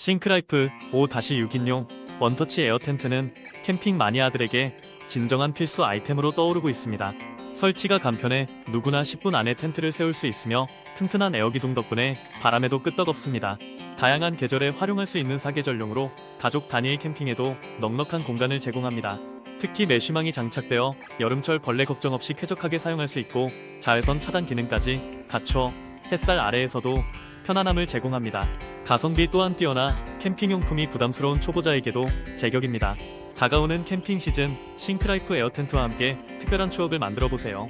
싱크라이프 5-6인용 원터치 에어 텐트는 캠핑 마니아들에게 진정한 필수 아이템으로 떠오르고 있습니다. 설치가 간편해 누구나 10분 안에 텐트를 세울 수 있으며 튼튼한 에어 기둥 덕분에 바람에도 끄떡없습니다. 다양한 계절에 활용할 수 있는 사계절용으로 가족 단위의 캠핑에도 넉넉한 공간을 제공합니다. 특히 메쉬망이 장착되어 여름철 벌레 걱정 없이 쾌적하게 사용할 수 있고 자외선 차단 기능까지 갖춰 햇살 아래에서도 편안함을 제공합니다. 가성비 또한 뛰어나 캠핑용품이 부담스러운 초보자에게도 제격입니다. 다가오는 캠핑 시즌 싱크라이프 에어 텐트와 함께 특별한 추억을 만들어 보세요.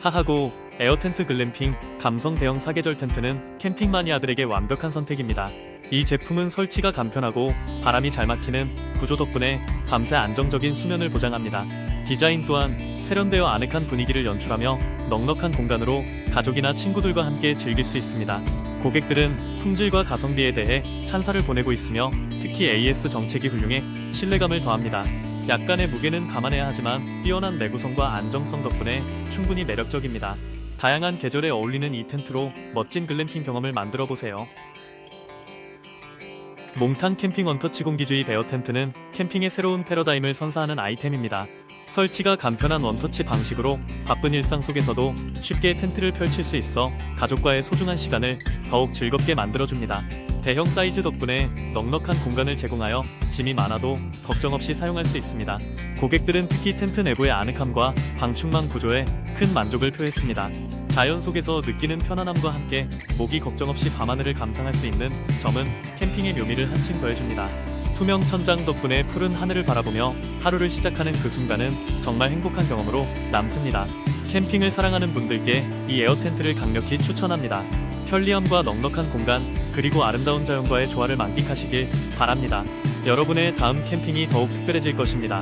하하고 에어 텐트 글램핑 감성 대형 사계절 텐트는 캠핑 마니아들에게 완벽한 선택입니다. 이 제품은 설치가 간편하고 바람이 잘 막히는 구조 덕분에 밤새 안정적인 수면을 보장합니다. 디자인 또한 세련되어 아늑한 분위기를 연출하며 넉넉한 공간으로 가족이나 친구들과 함께 즐길 수 있습니다. 고객들은 품질과 가성비에 대해 찬사를 보내고 있으며 특히 AS 정책이 훌륭해 신뢰감을 더합니다. 약간의 무게는 감안해야 하지만 뛰어난 내구성과 안정성 덕분에 충분히 매력적입니다. 다양한 계절에 어울리는 이 텐트로 멋진 글램핑 경험을 만들어 보세요. 몽탄 캠핑 원터치 공기주의 베어 텐트는 캠핑의 새로운 패러다임을 선사하는 아이템입니다. 설치가 간편한 원터치 방식으로 바쁜 일상 속에서도 쉽게 텐트를 펼칠 수 있어 가족과의 소중한 시간을 더욱 즐겁게 만들어줍니다. 대형 사이즈 덕분에 넉넉한 공간을 제공하여 짐이 많아도 걱정 없이 사용할 수 있습니다. 고객들은 특히 텐트 내부의 아늑함과 방충망 구조에 큰 만족을 표했습니다. 자연 속에서 느끼는 편안함과 함께 모기 걱정 없이 밤하늘을 감상할 수 있는 점은 캠핑의 묘미를 한층 더해줍니다. 투명 천장 덕분에 푸른 하늘을 바라보며 하루를 시작하는 그 순간은 정말 행복한 경험으로 남습니다. 캠핑을 사랑하는 분들께 이 에어 텐트를 강력히 추천합니다. 편리함과 넉넉한 공간, 그리고 아름다운 자연과의 조화를 만끽하시길 바랍니다. 여러분의 다음 캠핑이 더욱 특별해질 것입니다.